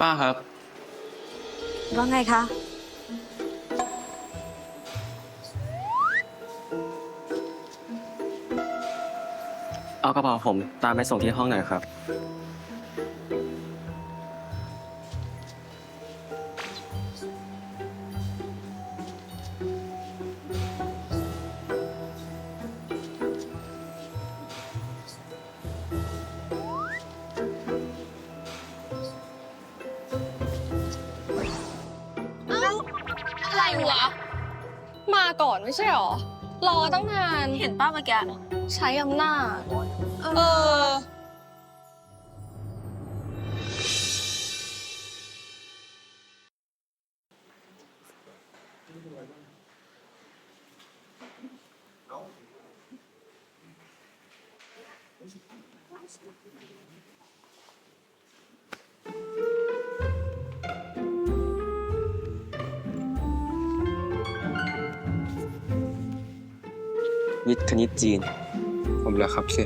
ป้าครับ ว่าไงคะ เอากระเป๋าผมตามไปส่งที่ห้องหน่อยครับ ไม่ใช่หรอ รอตั้งนาน เห็นป้าเมื่อกี้ ใช้อำนาจ เออ วิทย์คณิตจีน ผมเหรอครับเช่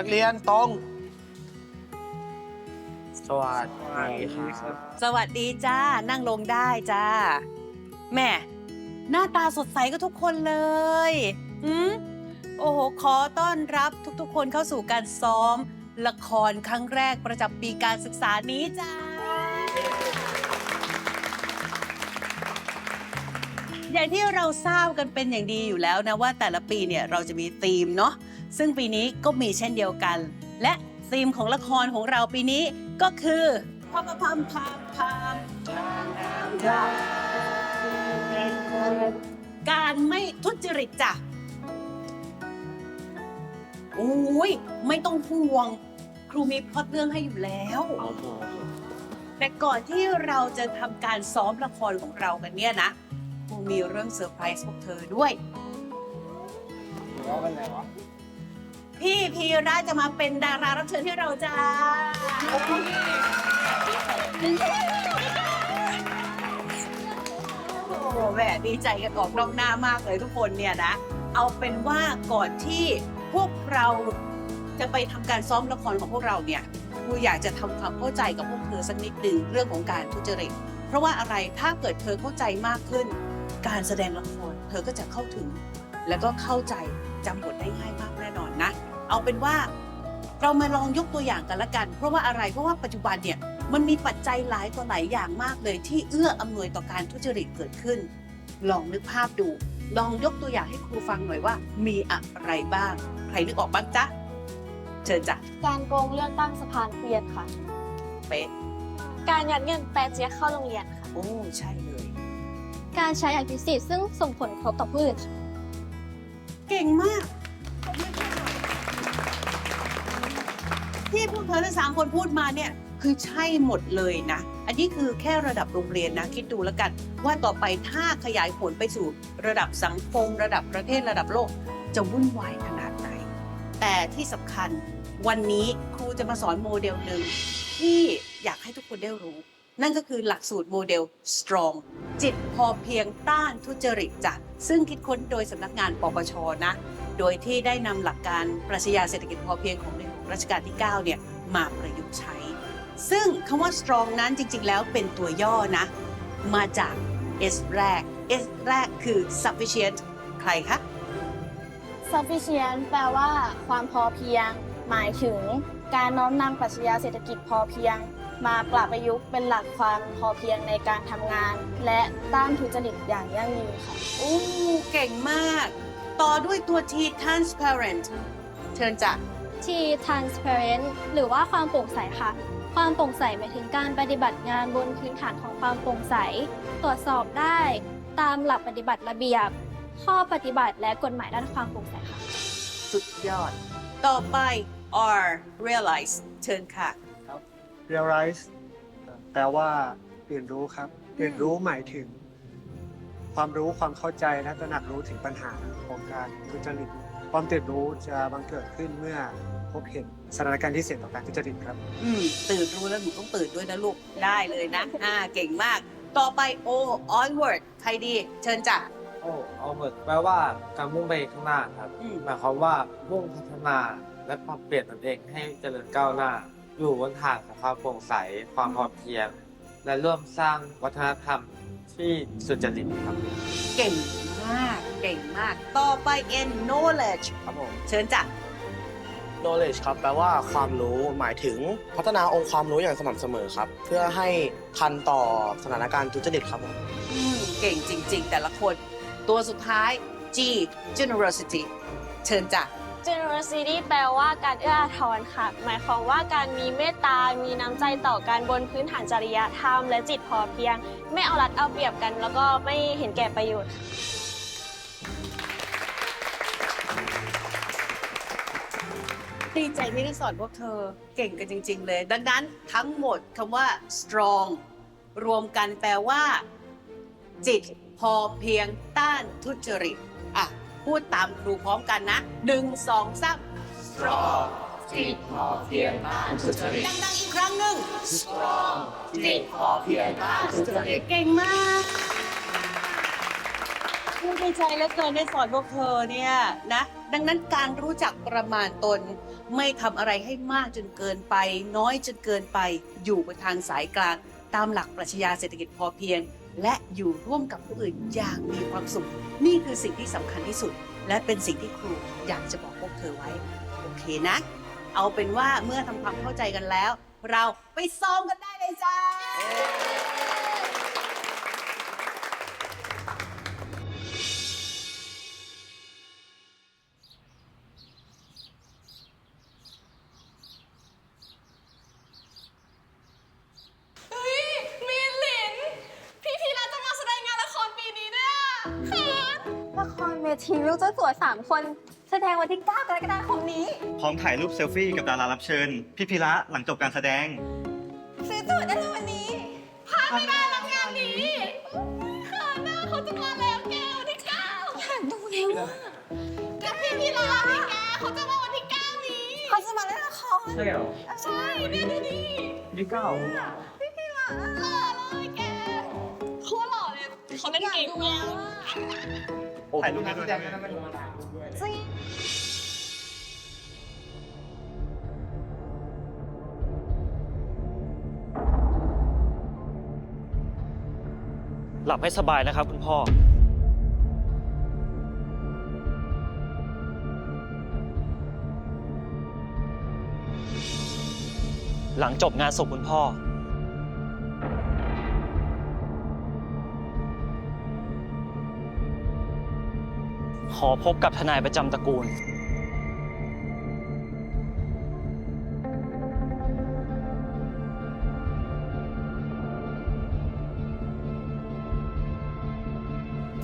นักเรียนตรง สวัสดีครับ สวัสดีจ้า นั่งลงได้จ้า แม่ หน้าตาสดใสก็ทุกคนเลยอืมโอ้โห ขอต้อนรับทุกๆ คนเข้าสู่การซ้อม ละครครั้งแรกประจำปีการศึกษานี้จ้า อย่างที่เราทราบกันเป็นอย่างดีอยู่แล้วนะว่าแต่ละปีเนี่ยเราจะมีธีมเนาะ ซึ่งปีนี้ก็มีเช่นเดียวกัน และธีมของละครของเราปีนี้ก็คือพามพามพามพามการไม่ทุจริตจ้ะโอ้ยไม่ต้องห่วง ครูมีพอตเรื่องให้อยู่แล้ว แต่ก่อนที่เราจะทำการซ้อมละครของเรากันเนี่ยนะครูมีเรื่องเซอร์ไพรส์พวกเธอด้วยล้อกันเลยวะ พี่พีระจะมาเป็นดารารับเชิญให้เราจ้าโอ้โหดีใจกันออกนอกหน้ามากเลยทุกคนเนี่ยนะ เอาเป็นว่าก่อนที่พวกเราจะไปทำการซ้อมละครของพวกเราเนี่ยครูอยากจะทำความเข้าใจกับพวกเธอสักนิดหนึ่งเรื่องของการทุจริต เพราะว่าอะไรถ้าเกิดเธอเข้าใจมากขึ้น การแสดงละครเธอก็จะเข้าถึง แล้วก็เข้าใจจำบทได้ง่ายมากแน่นอนนะ เอาเป็นว่า เรามาลองยกตัวอย่างกันละกัน เพราะว่าอะไรเพราะว่าปัจจุบันเนี่ยมันมีปัจจัยหลายต่อหลายอย่างมากเลยที่เอื้ออำนวยต่อการทุจริตเกิดขึ้น ลองนึกภาพดู ลองยกตัวอย่างให้ครูฟังหน่อยว่า มีอะไรบ้าง ใครนึกออกบ้างจ๊ะเชิญจ้ะการโกงเลือกตั้งสะพานเกวียนค่ะ เป็นการยัดเงินแปรเจี๊ยะเข้าโรงเรียนค่ะ โอ้ใช่เลย การใช้อภิสิทธิ์ซึ่งส่งผลกระทบต่อผู้อื่นค่ะ เก่งมาก ที่พวกเธอทั้งสามคนพูดมาเนี่ยคือใช่หมดเลยนะ อันนี้คือแค่ระดับโรงเรียนนะ คิดดูแล้วกัน ว่าต่อไปถ้าขยายผลไปสู่ระดับสังคม ระดับประเทศระดับโลก จะวุ่นวายขนาดไหน แต่ที่สำคัญวันนี้ครูจะมาสอนโมเดลหนึ่งที่อยากให้ทุกคนได้รู้ นั่นก็คือหลักสูตรโมเดล strong จิตพอเพียงต้านทุจริตจ้ะซึ่งคิดค้นโดยสำนักงานปปชนะ โดยที่ได้นำหลักการปรัชญาเศรษฐกิจพอเพียงของในหลวง รัชกาลที่ 9 เนี่ยมาประยุกต์ใช้ ซึ่งคำว่า strong นั้นจริง ๆ แล้วเป็นตัวย่อนะ มาจาก S แรก S แรกคือ sufficient ใครคะ sufficient แปลว่าความพอเพียง หมายถึงการน้อมนำปรัชญาเศรษฐกิจพอเพียง มาปรับประยุกต์เป็นหลักความพอเพียงในการทำงาน และต้านทุจริตอย่างยั่งยืนค่ะโอ้เก่งมาก ต่อด้วยตัว T transparent เชิญจ้ะ T transparent หรือว่าความโปร่งใสค่ะ ความโปร่งใสหมายถึงการปฏิบัติงานบนพื้นฐานของความโปร่งใส ตรวจสอบได้ตามหลักปฏิบัติระเบียบ ข้อปฏิบัติและกฎหมายด้านความโปร่งใสค่ะ สุดยอด ต่อไป R realize เชิญค่ะ realize แปลว่าเรียนรู้ครับ เรียนรู้หมายถึง ความรู้ความเข้าใจและตระหนักรู้ถึงปัญหาของการทุจริตความตื่นรู้จะบังเกิดขึ้นเมื่อ พบเห็นสถานการณ์ที่เสี่ยงต่อการทุจริตครับ อืมตื่นรู้แล้วหนูต้องตื่นด้วยนะลูก ได้เลยนะ อ่า เก่งมาก ต่อไป O onward ใครดี เชิญจ้ะ โอ้เอาหมดแปลว่าการมุ่งไปข้างหน้าครับ อืม หมายความว่ามุ่งพัฒนาและปรับเปลี่ยนตนเองให้เจริญก้าวหน้า อยู่บนฐานของความโปร่งใส ความพอเพียง และร่วมสร้างวัฒนธรรมที่สุจริตครับ เก่งมาก เก่งมาก ต่อไป N knowledge ครับผม เชิญจ้ะ knowledge ครับแปลว่าความรู้หมายถึงพัฒนาองค์ความรู้อย่างสม่ำเสมอครับ เพื่อให้ทันต่อสถานการณ์ทุจริตครับผมอืมเก่งจริง ๆ แต่ละคน ตัวสุดท้าย G generosity เชิญจ้ะ generosity แปลว่าการเอื้ออาทรค่ะ หมายความว่าการมีเมตตา มีน้ำใจต่อกันบนพื้นฐานจริยธรรม และจิตพอเพียง ไม่เอารัดเอาเปรียบกัน แล้วก็ไม่เห็นแก่ประโยชน์ค่ะ ดีใจที่ได้สอนพวกเธอเก่งกันจริง ๆ เลย ดังนั้นทั้งหมดคำว่า strong รวมกันแปลว่า จิตพอเพียงต้านทุจริต อะ พูดตามครูพร้อมกันนะหนึ่งสองสาม strong จิตพอเพียงต้านทุจริต ดังๆอีกครั้งหนึ่ง strong จิตพอเพียงต้านทุจริต เก่งมาก ดีใจเหลือเกินได้สอนพวกเธอเนี่ยนะ ดังนั้นการรู้จักประมาณตน ไม่ทำอะไรให้มากจนเกินไป น้อยจนเกินไป อยู่บนทางสายกลาง ตามหลักปรัชญาเศรษฐกิจพอเพียง และอยู่ร่วมกับผู้อื่นอย่างมีความสุข นี่คือสิ่งที่สำคัญที่สุด และเป็นสิ่งที่ครูอยากจะบอกพวกเธอไว้ โอเคนะ เอาเป็นว่าเมื่อทำความเข้าใจกันแล้ว เราไปซ้อมกันได้เลยจ้า ทีวิวเจ้าสัวสามคนแสดงวันที่ 9 กรกฎาคมนี้ พร้อมถ่ายรูปเซลฟี่กับดารารับเชิญ พี่พีระหลังจบการแสดง ซื้อตั๋วได้เลยวันนี้พลาดไม่ได้แล้วงานนี้เขินนะเขาจะมาแล้วแกวันที่เก้าอยากดูแล้วอะกับพี่พีระนี่แกเขาจะมาวันที่เก้านี้เขาจะมาเล่นละครใช่เหรอใช่เนี่ยดูดิยี่เก้าพี่พีระหล่อเลยแกโคตรหล่อเลยเขาเล่นเก่งมาก โอ้ถ่ายรูปให้ด้วยได้ไหมหลับให้สบายนะครับคุณพ่อ หลังจบงานศพคุณพ่อ อพบกับทนายประจำตระกูล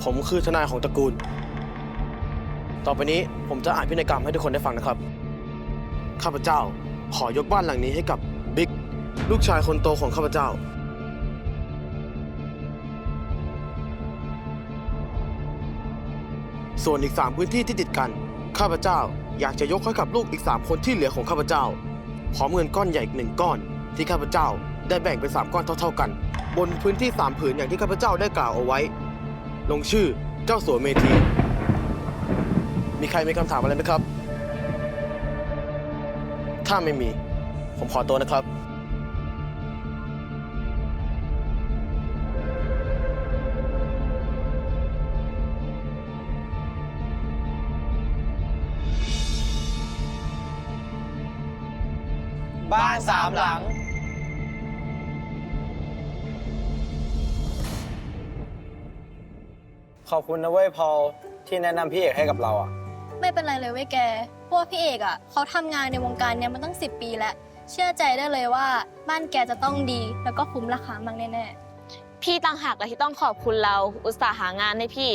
ผมคือทนายของตระกูล ต่อไปนี้ผมจะอ่านพินัยกรรมให้ทุกคนได้ฟังนะครับ ข้าพเจ้าขอยกบ้านหลังนี้ให้กับบิ๊กลูกชายคนโตของข้าพเจ้า ส่วนอีก3พื้นที่ที่ติดกัน ข้าพเจ้าอยากจะยกให้กับลูกอีก3คนที่เหลือของข้าพเจ้า พร้อมเงินก้อนใหญ่อีกหนึ่งก้อน ที่ข้าพเจ้าได้แบ่งเป็น3ก้อนเท่า ๆกัน บนพื้นที่3ผืนอย่างที่ข้าพเจ้าได้กล่าวเอาไว้ ลงชื่อเจ้าสัวเมธี มีใครมีคำถามอะไรไหมครับ ถ้าไม่มี ผมขอตัวนะครับ ขอบคุณนะเว้ยพอลที่แนะนำพี่เอกให้กับเราอะไม่เป็นไรเลยเว้ยแก เพราะว่าพี่เอกอะเขาทำงานในวงการเนี้ยมาตั้ง 10 ปีแล้ว เชื่อใจได้เลยว่าบ้านแกจะต้องดีแล้วก็คุ้มราคามากแน่พี่ต่างหากแหละที่ต้องขอบคุณเรา อุตส่าห์หางานให้พี่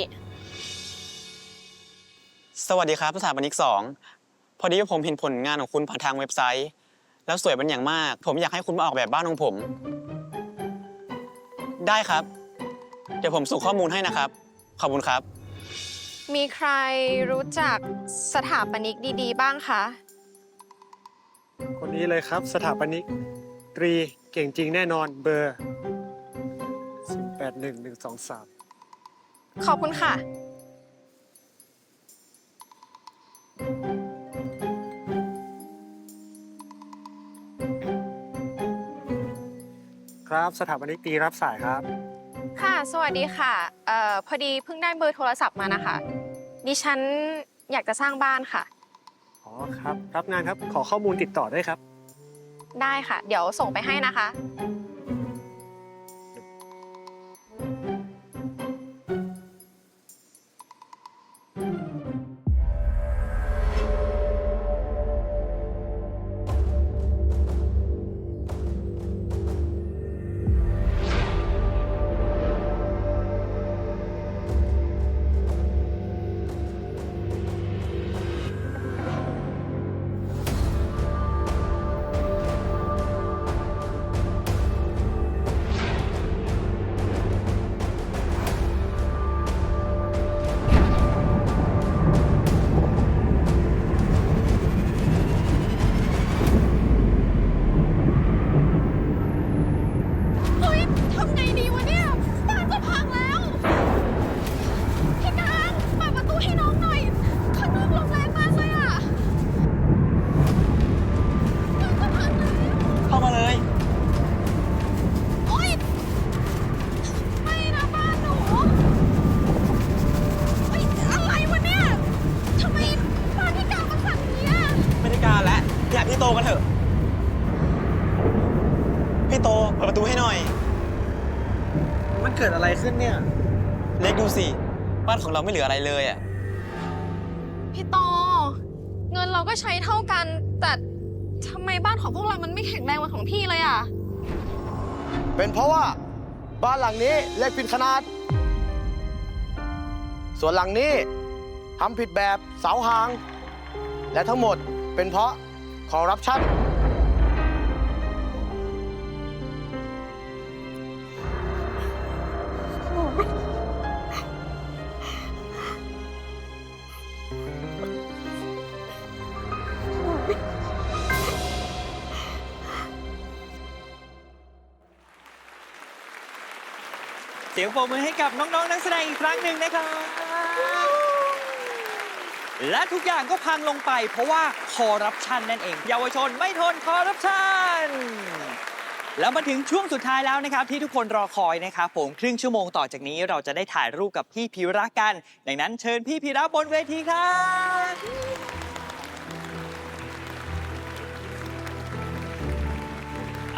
สวัสดีครับสถาปนิกสองพอดีว่าผมเห็นผลงานของคุณผ่านทางเว็บไซต์ แล้วสวยเป็นอย่างมาก ผมอยากให้คุณมาออกแบบบ้านของผม ได้ครับ เดี๋ยวผมส่งข้อมูลให้นะครับ ขอบคุณครับ มีใครรู้จักสถาปนิกดีๆ บ้างคะ คนนี้เลยครับสถาปนิกตรีเก่งจริงแน่นอนเบอร์081123 ขอบคุณค่ะ ครับสถาปนิกตรีรับสายครับ ค่ะ สวัสดีค่ะเอ่อพอดีเพิ่งได้เบอร์โทรศัพท์มานะคะ ดิฉันอยากจะสร้างบ้านค่ะ อ๋อครับ รับงานครับ ขอข้อมูลติดต่อได้วยครับ ได้ค่ะ เดี๋ยวส่งไปให้นะคะ เราไม่เหลืออะไรเลยอะ พี่ตอ เงินเราก็ใช้เท่ากัน แต่ทำไมบ้านของพวกเรามันไม่แข็งแรงเหมือนของพี่เลยอะ เป็นเพราะว่าบ้านหลังนี้เล็กผิดขนาด ส่วนหลังนี้ทำผิดแบบเสาหาง และทั้งหมดเป็นเพราะคอร์รัปชัน ปรบมือให้กับน้องๆนักแสดงอีกครั้งหนึ่งนะครับและทุกอย่างก็พังลงไป เพราะว่าคอร์รัปชันนั่นเอง เยาวชนไม่ทนคอร์รัปชันแล้วมาถึงช่วงสุดท้ายแล้วนะครับ ที่ทุกคนรอคอยนะครับผมครึ่งชั่วโมงต่อจากนี้เราจะได้ถ่ายรูปกับพี่พีระกัน ดังนั้นเชิญพี่พีระบนเวทีครับ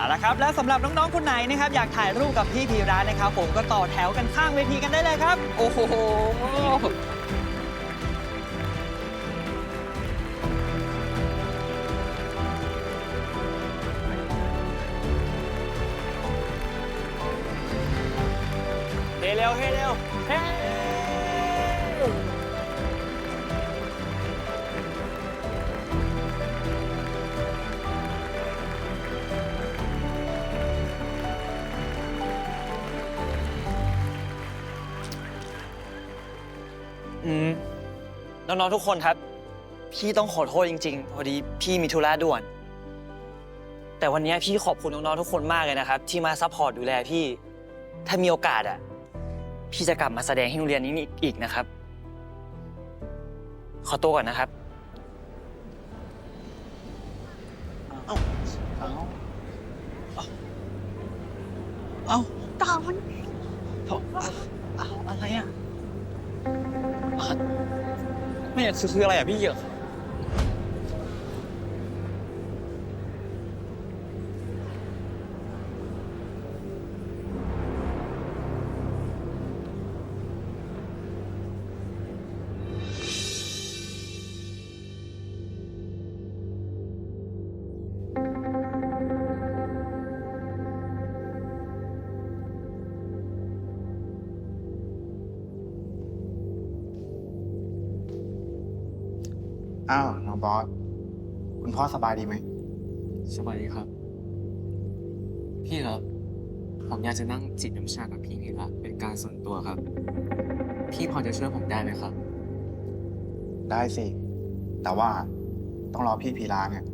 เอาละครับและสำหรับน้องๆคนไหนนะครับอยากถ่ายรูปกับพี่พีระนะครับผมก็ต่อแถวกันข้างเวทีกันได้เลยครับ โอ้โห องๆทุกคนครับ พี่ต้องขอโทษจริง ๆ พอดีพี่มีธุระด่วน แต่วันนี้พี่ขอบคุณน้องๆทุกคนมากเลยนะครับ ที่มาซัพพอร์ตดูแลพี่ ถ้ามีโอกาสอะ พี่จะกลับมาแสดงให้โรงเรียนนี้อีกนะครับ ขอตัวก่อนนะครับ เอ้าเอ้าเอ้าตามันเอ้าอะไรอะ ไม่คือคืออะไรอะพี่เยอะ พ่อสบายดีไหม สวัสดีครับ พี่ครับ ผมอยากจะนั่งจิบน้ำชากับพี่พีระเป็นการส่วนตัวครับ พี่พอจะช่วยผมได้ไหมครับ ได้สิ แต่ว่าต้องรอพี่พีราเนี่ย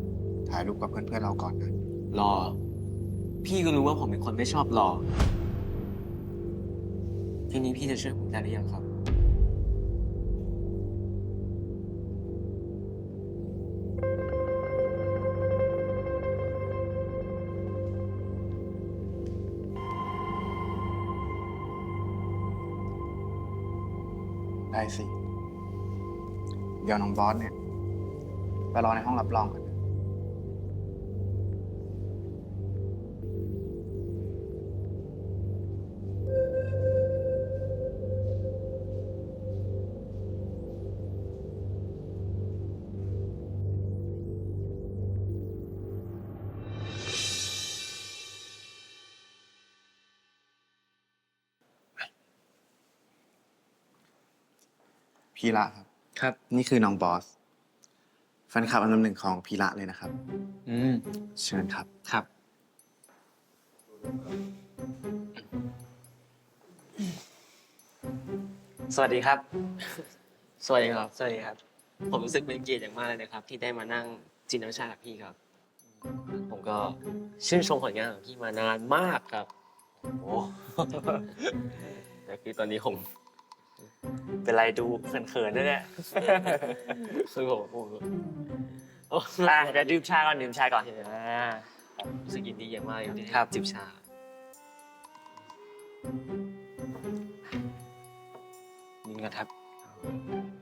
ถ่ายรูปกับเพื่อนๆเราก่อนนะ รอ พี่ก็รู้ว่าผมเป็นคนไม่ชอบรอ ทีนี้พี่จะช่วยผมได้หรือยังครับ ยวน้องบอสเนี่ย ไปรอในห้องรับรองกันพีระครับ ครับ นี่คือน้องบอส แฟนคลับอันดับหนึ่งของพีระเลยนะครับ อืม เชิญครับ ครับ สวัสดีครับ สวัสดีครับ สวัสดีครับ ผมรู้สึกเป็นเกียรติอย่างมากเลยนะครับ ที่ได้มานั่งจินน้ำชากับพี่ครับ ผมก็ชื่นชมผลงานของพี่มานานมากครับ โอ้แต่คือตอนนี้ผม เป็นไรดูเขินๆด้วยเนี่ยคือผมผมโอ้อะเดี๋ยวดื่มชาก่อนดื่มชาก่อนอ่ารู้สึกยินดีอย่างมากเลยที่ได้จิบชานี่กันครับครับ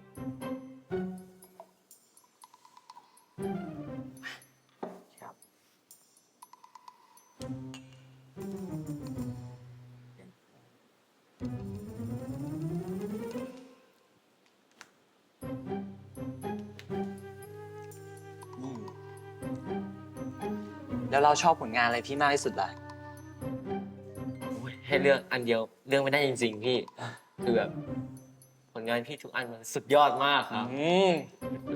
เราชอบผลงานอะไรพี่มากที่สุดล่ะโอ้ยให้เลือกอันเดียวเลือกไม่ได้จริงๆพี่ คือแบบผลงานพี่ทุกอันมันสุดยอดมากครับ อืม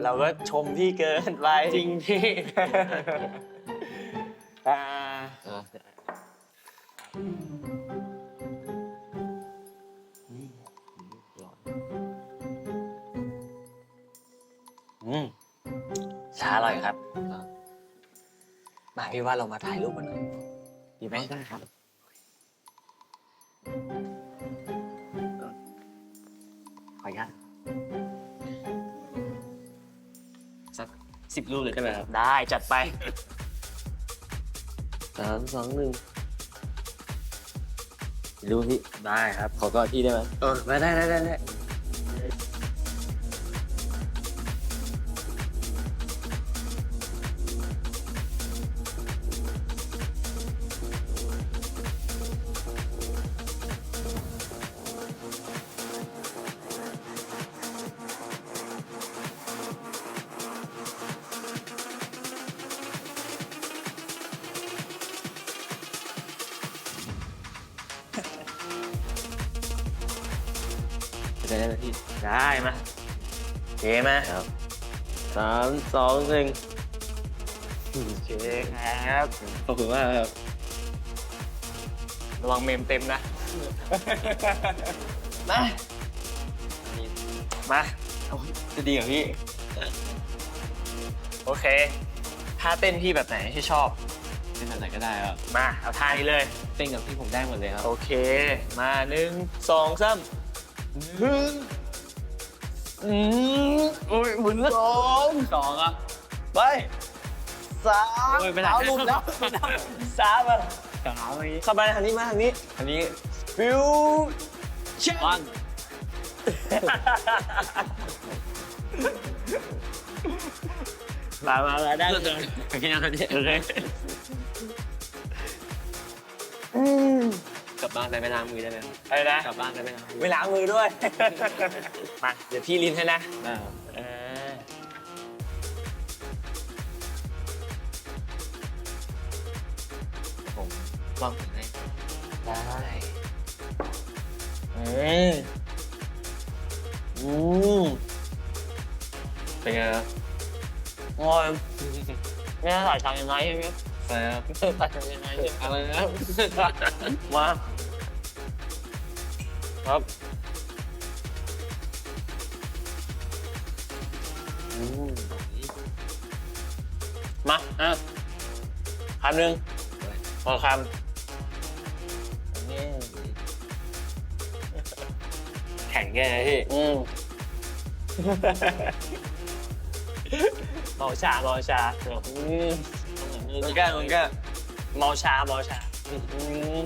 เราก็ชมพี่เกินไป จริงพี่ มาพี่ว่าเรามาถ่ายรูปกันหน่อยดีไหมได้ครับ ขออนุญาตสักสิบรูปเลยได้ไหมครับ ได้จัดไปสามสองหนึ่งรูปพี่ได้ครับ ขอต่อาอี้ได้ไหมเออได้ได้ได้ได้ เจมาครับสามสองหนึ่งเจครับขอบคุณมากครับระวังเมมเต็มนะ มามาจะดีกับพี่ โอเคท่าเต้นพี่แบบไหนที่ชอบเป็นแบบไหนก็ได้ครับ มาเอาท่านี้เลย เต้นกับพี่ผมได้หมดเลยครับ โอเค มาหนึ่งสองสามหนึ่ง อืมโอ้ยหมุนสองสองอะไปสามโอ้ยไปไหน เอาลุมแล้วสามอะสามอันนี้เข้าไปทางนี้มาทางนี้อันนี้ฟิวเช็ควันมามามาได้เลยโอเคนะครับพี่โอเคกลั บบ้านไปไม่ล้างมือได้ไหมครับอะไรนะกลับบ้านไปไม่ล้างมือไม่ล้างมือด้วย มาเดี๋ยวพี่ลิ้นให้นะได้ครับเออผมวางผมให้ได้อืมอืมเป็นไงครับโอ้ยไม่ได้ใส่ทางยังไงใช่ไหมใช่ครับใส่ทางยังไงเนี่ยอะไรนะครับมา คำหนึ่งพอคำนี่แข็งแก่พี่อืมเมาชาเมาชาอืมเหมือนกันเหมือนกันเมาชาเมาชาอืม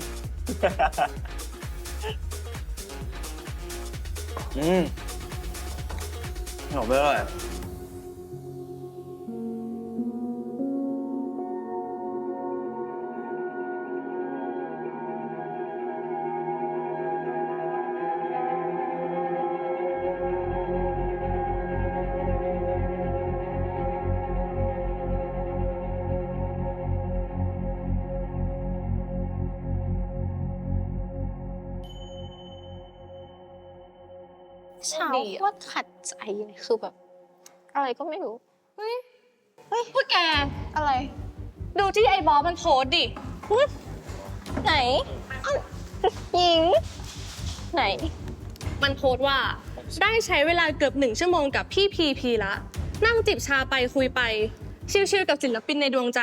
อืมหอมไปเลย เลยคือแบบ อะไรก็ไม่รู้ เฮ้ย เฮ้ยพวกแก อะไร ดูที่ไอ้บอสมันโพสต์ดิหึไหนอ้าวหญิง ไหน มันโพสต์ว่า ได้ใช้เวลาเกือบหนึ่งชั่วโมงกับพี่พีพีละ นั่งจิบชาไปคุยไป ชิลๆกับศิลปินในดวงใจ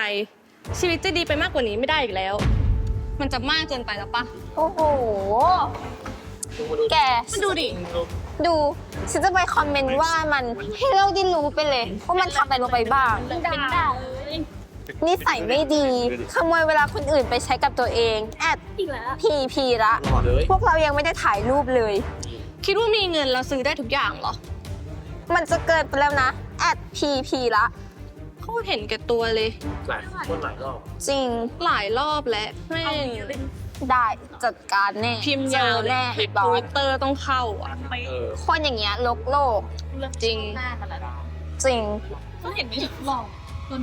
ชีวิตจะดีไปมากกว่านี้ไม่ได้อีกแล้ว มันจะมากเกินไปแล้วปะโอ้โห แก มันดูดิ ดูฉันจะไปคอมเมนต์ว่ามันให้เราได้รู้ไปเลยว่ามันทำอะไรลงไปบ้างด่านิสัยไม่ดีขโมยเวลาคนอื่นไปใช้กับตัวเองแอดอีกแล้วพีพีละ พวกเรายังไม่ได้ถ่ายรูปเลย คิดว่ามีเงินเราซื้อได้ทุกอย่างเหรอ มันจะเกินไปแล้วนะแอดพีพีละเขาเห็นแก่ตัวเลย หลายคนหลายรอบ จริงหลายรอบแล้วแม่ง ได้จัดการแน่พิมพ์เจยาวอเลยแน่ในบทอวิสตเตอร์ต้องเข้าอะเออคนอย่างเงี้ยลกโลกจริงจริง ก็เห็นไม่หลอกจน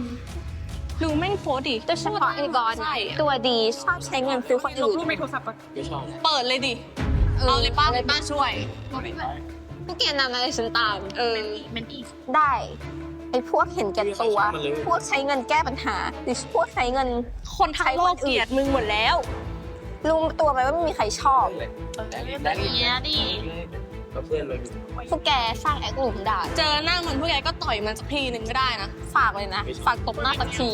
ดูแม่งโพสต์ดิโดยเฉพาะไอ้บอสใช่ตัวดีชอบใช้เงินซื้อคนอื่นไม่ชอบเปิดเลยดิเอาเลยป้าเลยป้าช่วยพวกแกนำอะไรฉันตามเออได้ไอ้พวกเห็นแก่ตัว พวกใช้เงินแก้ปัญหา หรือพวกใช้เงินคนทั้งโลกเกลียดมึงหมดแล้ว รู้ตัวไหมว่าไม่มีใครชอบเลยแบบนี้ดิกับเพื่อนเลยผู้แกสร้างแอคหลุมด่าเจอหน้ามันผู้แกก็ต่อยมันสักทีหนึ่งก็ได้นะ ฝากเลยนะ ฝากตบหน้าสักที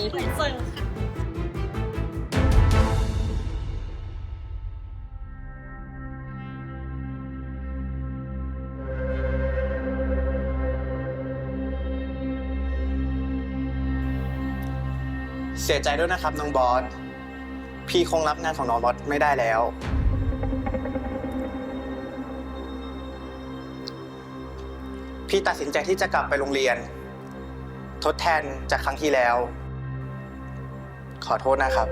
เสียใจด้วยนะครับน้องบอล พี่คงรับงานของน้องบอสไม่ได้แล้ว พี่ตัดสินใจที่จะกลับไปโรงเรียน ทดแทนจากครั้งที่แล้ว ขอโทษนะครับ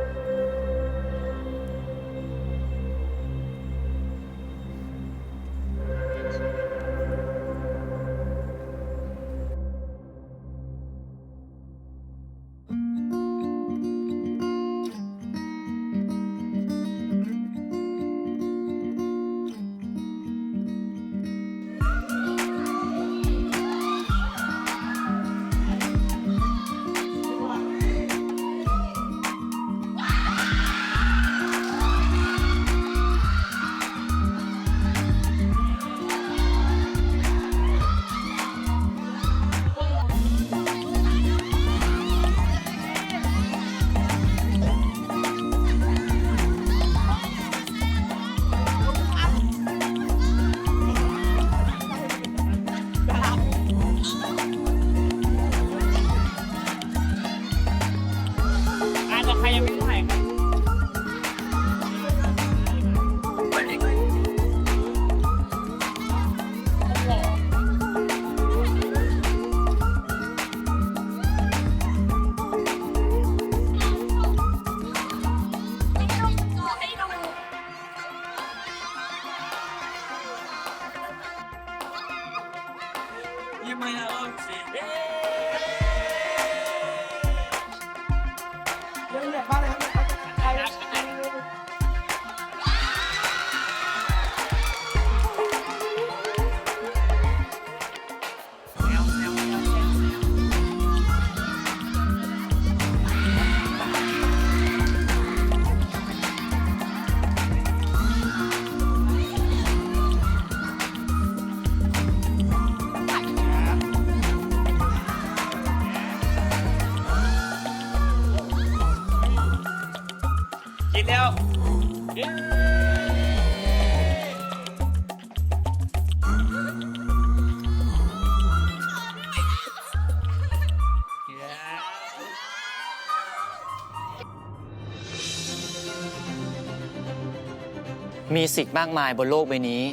มีสิ่งมากมายบนโลกใบนี้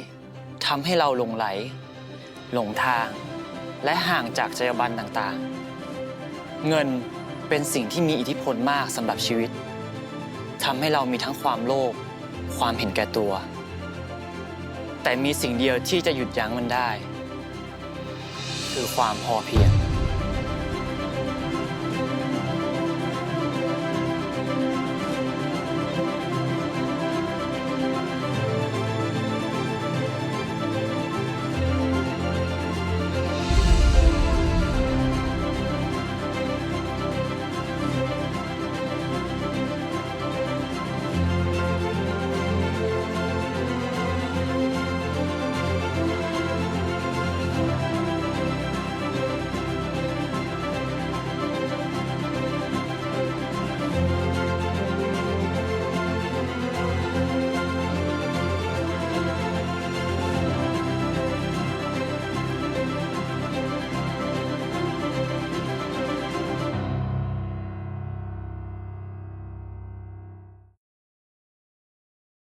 ทำให้เราหลงไหล หลงทาง และห่างจากจรรยาบรรณต่างๆ เงินเป็นสิ่งที่มีอิทธิพลมากสำหรับชีวิตทำให้เรามีทั้งความโลภความเห็นแก่ตัว แต่มีสิ่งเดียวที่จะหยุดยั้งมันได้ คือความพอเพียง